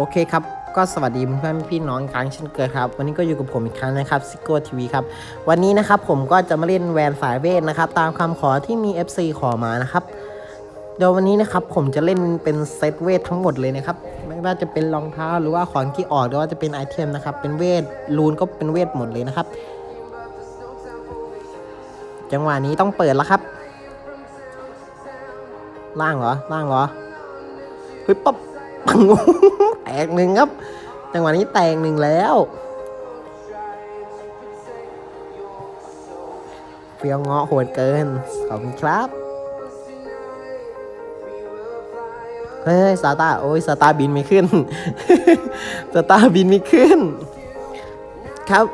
โอเคครับ ก็สวัสดีเพื่อนๆพี่น้องครั้งเช่นเคยครับ วันนี้ก็อยู่กับผมอีกครั้งนะครับซิโก้ทีวีครับ วันนี้นะครับผมก็จะมาเล่นแวนสายเวทนะครับ ตามคำขอที่มี FC ขอมานะครับ เดี๋ยววันนี้นะครับผมจะเล่นเป็นเซตเวททั้งหมดเลยนะครับ ไม่ว่าจะเป็นรองเท้าหรือว่าของที่ออกหรือว่าจะเป็นไอเทมนะครับ เป็นเวทรูนก็เป็นเวทหมดเลยนะครับ จังหวะนี้ต้องเปิดแล้วครับ ล่างเหรอ ล่างเหรอเฮ้ยปั๊บ ปังแตกหนึ่งครับ จังหวะนี้แตกหนึ่งแล้วเฟี้ยวเงาะโหดเกินขอบคุณครับเฮ้ยซาตาโอ้ยซาตาบินไม่ขึ้นซาตาบินไม่ขึ้น ครับ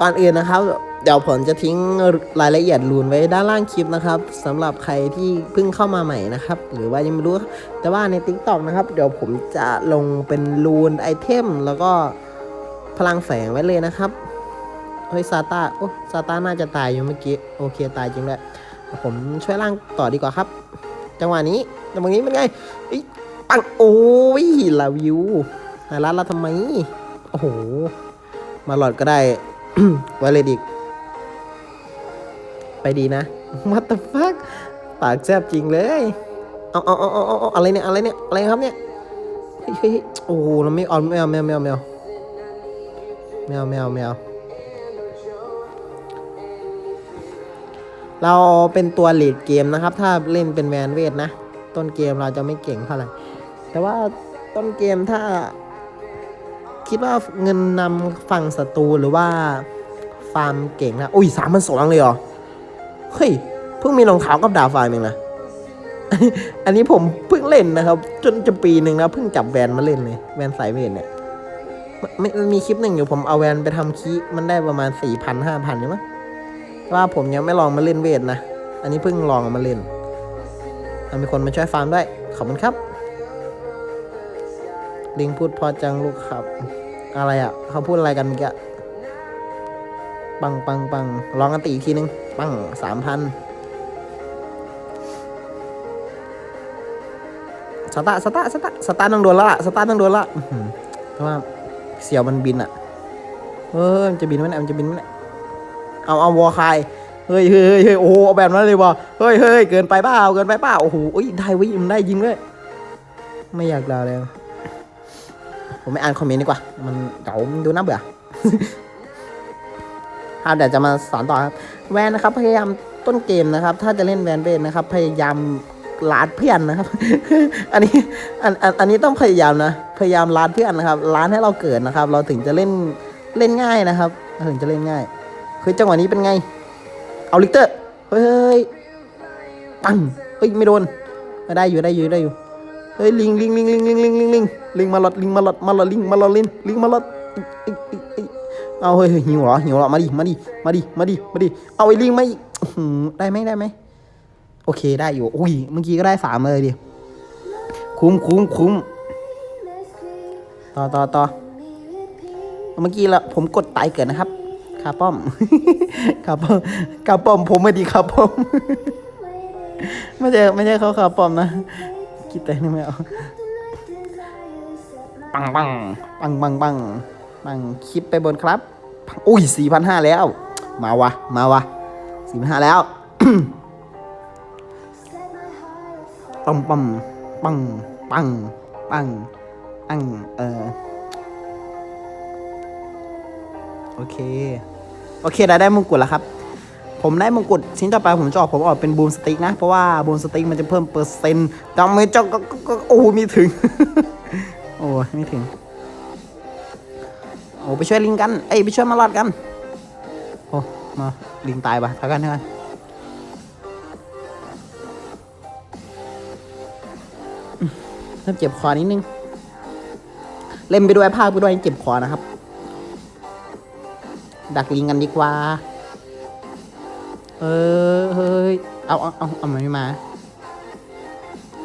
ก่อนอื่นนะครับ เดี๋ยวผมจะทิ้งรายละเอียดรูนไว้ด้านล่างคลิปนะครับสำหรับใครที่เพิ่งเข้ามาใหม่นะครับ หรือว่ายังไม่รู้ แต่ว่าใน t ิ k t o k นะครับ เดี๋ยวผมจะลงเป็นรูนไอเทม แล้วก็พลังแฝงไว้เลยนะครับเฮ้ยซาตาโอ้ซาตาน่าจะตายอยู่เมื่อกี้ โอเคตายจริงด้วยผมช่วยล่างต่อดีกว่าครับ จังหวะนี้จังหวะนี้เป็นไงเอ้ปังโอ้ยลาวิวหาร้านเราทำไม โอ้โห มาหลอดก็ได้ไวเลยดิก ไปดีนะมาตตฟักปากแซบจริงเลยเอาเอาเอาเอาเอาอะไรเนี่ยอะไรเนี่ยอะไรครับเนี่ยเฮ้ยโอ้โหเราไม่ออาแมวแมวแมวแมวแมวแมวแมวเราเป็นตัวเลดเกมนะครับ ถ้าเล่นเป็นแมนเวทนะ ต้นเกมเราจะไม่เก่งเท่าไหร่ แต่ว่าต้นเกมถ้า คิดว่าเงินนำฝั่งศัตรูหรือว่า ฟาร์มเก่งนะ อุ้ยสามพันสองเลยเหรอ เฮ้ยเพิ่งมีรองเท้ากับดาบไฟล์เองนะอันนี้ผมเพิ่งเล่นนะครับ จนจะปีหนึ่งแล้วเพิ่งจับแวนมาเล่นเลยแวนสายเวทเนี่ยมันม,มีคลิปหนึ่งอยู่ผมเอาแวนไปทำคีมันได้ประมาณสี่พันห้าพันใช่ไหมว่าผมยังไม่ลองมาเล่นเวทนะ อันนี้เพิ่งลองเอามาเล่นมีคนมาช่วยฟาร์มด้วย ขอบคุณครับ ลิงพูดพอจังลูกครับ อะไรอะ เขาพูดอะไรกันเมื่อกี้ปังปังปังลองกันตีอีกทีนึง ปังสามพันสตาสตาสตาสตาร์ต้องโดนละล่ะสตาร์ต้องโดนละเพราะว่าเสี่ยวมันบินอะเฮ้ยมันจะบินไหมเนี่ยมันจะบินไหมเนี่ยเอาเอาวอลคายเฮ้ยเฮ้ยเฮ้ยโอ้โหเอาแบบนั้นเลยวะเฮ้ยเฮ้ยเกินไปเปล่าเกินไปเปล่าโอ้โหเอ้ยได้ว้ยมันได้ยิงเลยไม่อยากด่าเลยผมไม่อ่านคอมเมนต์ดีกว่า มันเก่ามันดูน่าเบื่อ ครับเดี๋ยวจะมาสอนต่อครับ แวนนะครับ พยายามต้นเกมนะครับ ถ้าจะเล่นแวนเบนนะครับ พยายามลาดเพื่อนนะครับ อันนี้อันอันอันนี้ต้องพยายามนะ พยายามลาดเพื่อนนะครับลาดให้เราเกิดนะครับ เราถึงจะเล่นเล่นง่ายนะครับเราถึงจะเล่นง่ายคือจังหวะนี้เป็นไง เอาลิกเตอร์เฮ้ยปังเฮ้ยไม่โดนได้อยู่ได้อยู่ได้อยู่เฮ้ยลิงลิงลิงลิงลิงลิงลิงลิงลิงมาหลอดลิงมาหลอดมาหลอดลิงมาหลอดลิงลิงมาหลอดอิ๊กอิ๊กอิ๊ก เอาเฮ้ยหิวเหรอหิวเหรอมาดิมาดิมาดิมาดิมาดิเอาไอ้ลิงมาอีกอื้อหือได้ไหมได้ไหมโอเคได้อยู่อุ้ยเมื่อกี้ก็ได้สามเลยดิคุ้มคุ้มคุ้มต่อต่อต่อเมื่อกี้ละผมกดตายเกิดนะครับคาป้อมคาป้อมคาป้อมผมไม่ดีคาป้อมไม่ใช่ไม่ใช่เขาคาป้อมนะคิดแต่นี่ไม่เอาปังปังปังปังปัง ปังคลิปไปบนครับปังอุ้ยสี่พันห้าแล้ว มาวะ มาวะสี่พันห้าแล้วปังปังปังปังปังปังเออโอเค โอเคได้ได้มงกุฎแล้วครับ ผมได้มงกุฎชิ้นต่อไปผมจะออกผมออกเป็นบูมสติ๊กนะ เพราะว่าบูมสติ๊กมันจะเพิ่มเปอร์เซ็นต์ดาเมจก็ก็ก็โอ้ มีถึง โอ้ ไม่ถึงโอ้ไปช่วยลิงกัน เอ้ยไปช่วยมาลอดกัน โอ้มาลิงตายปะพักกันเถอะกันเริ่มเจ็บคอนิดนึง เล่นไปด้วยภาคไปด้วยเจ็บคอนะครับ ดักลิงกันดีกว่า เออเฮ้ย เอาเอาเอาเอามันไม่มา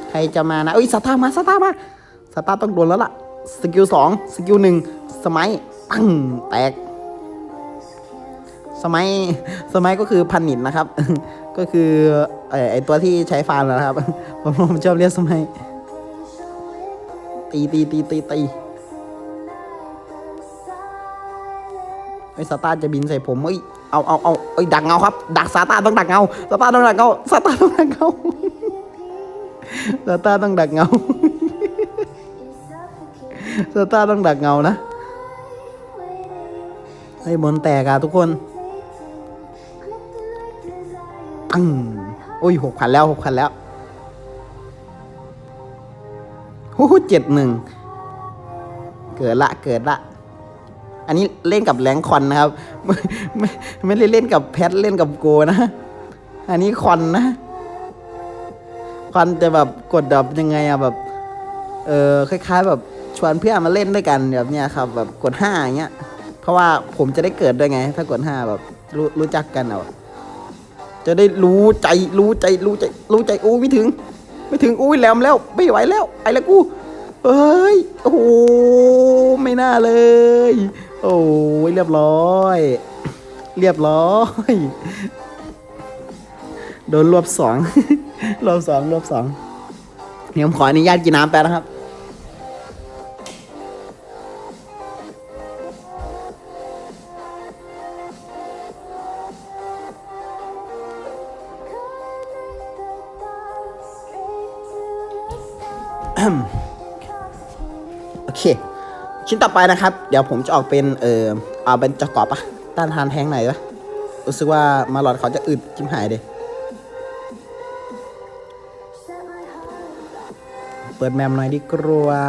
ใครจะมานะเอ้ยสตาร์มาสตาร์มาสตาร์ต้องโดนแล้วล่ะ สกิลสองสกิลหนึ่งสมัย ปังแตก สมัยสมัยก็คือพันนิดนะครับ ก็คือไอตัวที่ใช้ฟานนะครับ ผมผมชอบเรียกสมัย ตีตีตีตีตีไอสตาร์จะบินใส่ผมไอเอาเอาเอาไอดักเงาครับ ดักสตาร์ต้องดักเงาสตาร์ต้องดักเงาสตาร์ต้องดักเงาสตาร์ต้องดักเงาสตาร์ต้องดักเงานะ ไอ้ยบนแตกอะทุกคนปังโอ้ยหกพันแล้วหกพันแล้วโอ้เจ็ดหนึ่งเกิดละเกิดละ อันนี้เล่นกับแรงคอนนะครับ ไม่ไม่ไม่ได้เล่นกับแพทเล่นกับโกนะ อันนี้คอนนะคอนจะแบบกดแบบยังไงอะแบบ เออคล้าย ๆ แบบชวนเพื่อนมาเล่นด้วยกันแบบเนี้ยครับ แบบกดห้าอย่างเงี้ย เพราะว่าผมจะได้เกิดด้วยไง ถ้ากดห้าแบบรู้รู้จักกันเอาจะได้รู้ใจรู้ใจรู้ใจรู้ใจอู้ไม่ถึง ไม่ถึงอุ้ยแหลมแล้ว ไม่ไหวแล้ว ไอ้ละกูเอ้ยโอ้โหไม่น่าเลย โอ้ยเรียบร้อย เรียบร้อยโดนรวบสองรวบสองรวบสองเดี๋ยวผมขออนุญาตกินน้ำแป๊บนะครับ โอเค ชิ้นต่อไปนะครับ เดี๋ยวผมจะออกเป็นเออเอาเป็นจอกรอบปะต้านทานแทงไหนวะรู้สึกว่ามาหลอดเขาจะอึดจิ้มหายเลยเปิดแมมหน่อยดีกว่า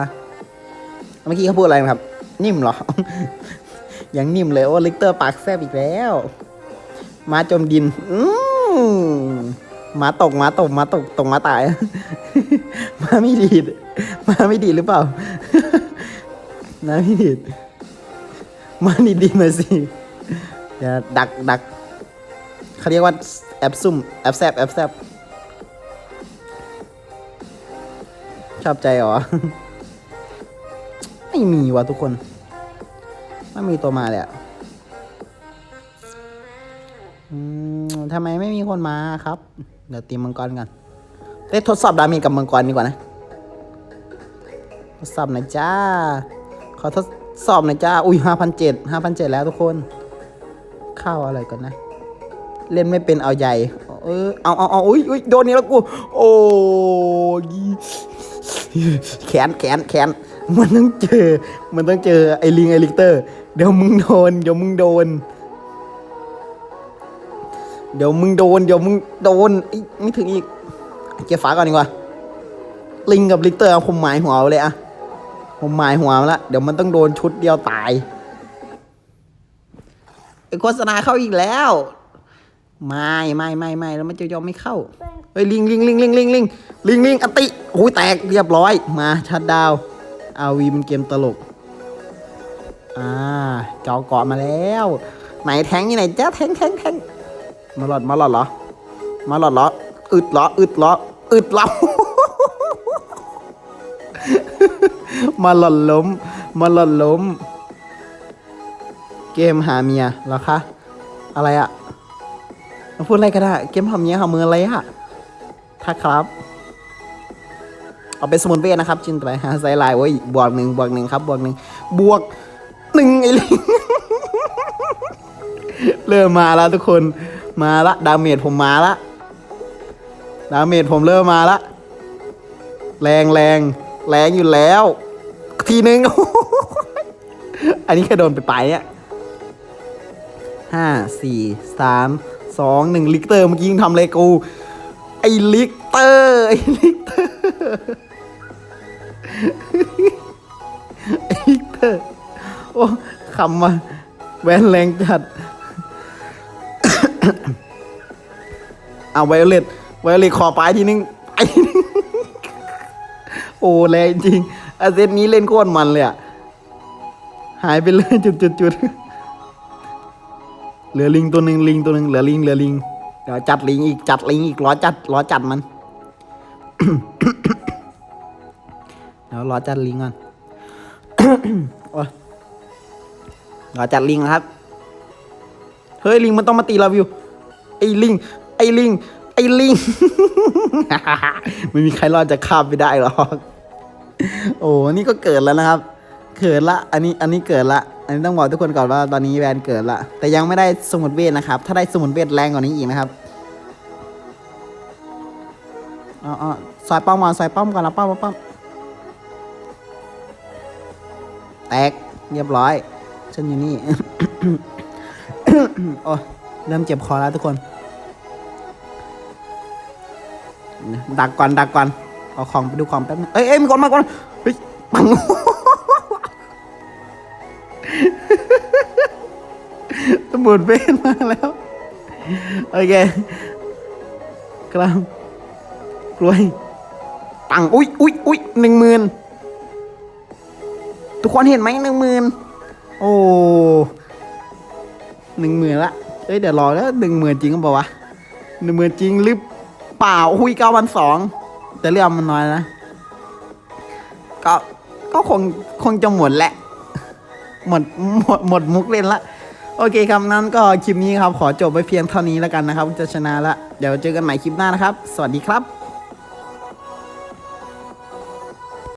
เมื่อกี้เขาพูดอะไรนะครับ นิ่มเหรอ ยังนิ่มเลย โอ้ลิกเตอร์ปากแซบอีกแล้ว มาจมดิน อืม หมาตกหมาตกหมาตกตกหมาตาย มาไม่ดีดมาไม่ดีดหรือเปล่านะพี่ดิดมาดีดีๆหน่อยสิเดี๋ยวดักดักเขาเรียกว่าแอบซุ่มแอบแซบแอบแซบชอบใจหรอ ไม่มีว่ะทุกคน ไม่มีตัวมาเลยอะ ทำไมไม่มีคนมาครับ เดี๋ยวตีมังกรกันเอ้ทดสอบดาเมจกับมังกรดีกว่านะ ทดสอบหน่อยจ้า ขอทดสอบหน่อยจ้า อุ้ยห้าพันเจ็ดห้าพันเจ็ดแล้วทุกคน เข้าอะไรก่อนนะ เล่นไม่เป็นเอาใหญ่ เออ เอาเอาเอาอุ้ยอุ้ยโดนนี่แล้วกู โอ้ยแขนแขนแขนมันต้องเจอ มันต้องเจอไอ้ลิงไอ้ลิกเตอร์ เดี๋ยวมึงโดน เดี๋ยวมึงโดน เดี๋ยวมึงโดน เดี๋ยวมึงโดนไม่ถึงอีก เก็บฝาก่อนดีกว่า ลิงกับลิเตอร์เอาผมหมายหัวเลยอะผมหมายหัวมาแล้วเดี๋ยวมันต้องโดนชุดเดียวตายโฆษณาเข้าอีกแล้ว ไม่ไม่ไม่ไม่แล้วมันจะยอมไม่เข้าเฮ้ยลิงลิงลิงลิงลิงลิงลิงลิงอติโอ้ยแตกเรียบร้อย มาชัดดาวอาวีเป็นเกมตลก อ่าจอเกาะมาแล้ว ไหนแทงยี่ไหนจ้าแทงแทงแทง มาหลอดมาหลอดเหรอ มาหลอดเหรอ อึดเหรอ อึดเหรอ อึดเหรอ มาหล่อนล้ม มาหล่อนล้ม เกมหาเมียเหรอคะ อะไรอะมาพูดอะไรกันอะเกมหาเมียหามืออะไรอะถ้าครับเอาเป็นสมุนเวทนะครับจินไปหาไซไลน์ไว้ยบวกหนึ่งบวกหนึ่งครับบวกหนึ่งบวกหนึ่งไอ้ลิงเริ่มมาแล้วทุกคน มาละดาเมจผมมาละดาเมจผมเริ่มมาละแรงแรงแรงอยู่แล้ว ทีนึง อันนี้แค่โดนไปไปเนี่ยห้าสี่สามสองหนึ่งลิกเตอร์เมื่อกี้ยังทำอะไรกู ไอ้ลิกเตอร์ไอ้ลิกเตอร์ไอ้ลิกเตอร์โอ้คำมาแวนแรงจัด เอาไวโอเลตไวโอเลตขอไปทีนึงไอ้โอ้แรงจริงอาเซตนี้เล่นโคตรมันเลยอะหายไปเลยจุดจุดจุดเหลือลิงตัวหนึ่งลิงตัวหนึ่งเหลือลิงเหลือลิงเดี๋ยวจัดลิงอีกจัดลิงอีกล้อจัดล้อจัดมันเดี๋ยวล้อจัดลิงก่อนโอ้ยล้อจัดลิงนะครับ เฮ้ยลิงมันต้องมาตีเราวิว ไอ้ลิง ไอ้ลิง ไอ้ลิง ไม่มีใครรอดจากข้ามไปได้หรอก โอ้นี่ก็เกิดแล้วนะครับ เกิดละ อันนี้ อันนี้เกิดละ อันนี้ต้องบอกทุกคนก่อนว่าตอนนี้แวนเกิดละ แต่ยังไม่ได้สมุดเวทนะครับ ถ้าได้สมุดเวทแรงกว่านี้อีกนะครับอ๋อซอยป้อมก่อนซอยป้อมก่อนนะป้อมป้อมป้อมแตกเรียบร้อยฉันอยู่นี่ โอ้เริ่มเจ็บคอแล้วทุกคน ดักก่อนดักก่อนเอาของไปดูของแป๊บนึงเอ้ยเอ้ยมีคนมาก่อนเฮ้ยปังตำรวจเวนมาแล้ว โอเคกลับกล้วยปังอุ้ยอุ้ยอุ้ยหนึ่งหมื่นทุกคนเห็นไหมหนึ่งหมื่นโอ้ หนึ่งหมื่นละเอ้ยเดี๋ยวรอแล้วหนึ่งหมื่นจริงก็บอกวะหนึ่งหมื่นจริงหรือเปล่าอุ้ยเก้าพันสองแต่เรื่องมันน้อยนะก็ก็คงคงจะหมดแหละ หมดหมดหมดมุกเล่นละโอเคครับนั้นก็คลิปนี้ครับขอจบไปเพียงเท่านี้แล้วกันนะครับ จะชนะละเดี๋ยวเจอกันใหม่คลิปหน้านะครับ สวัสดีครับ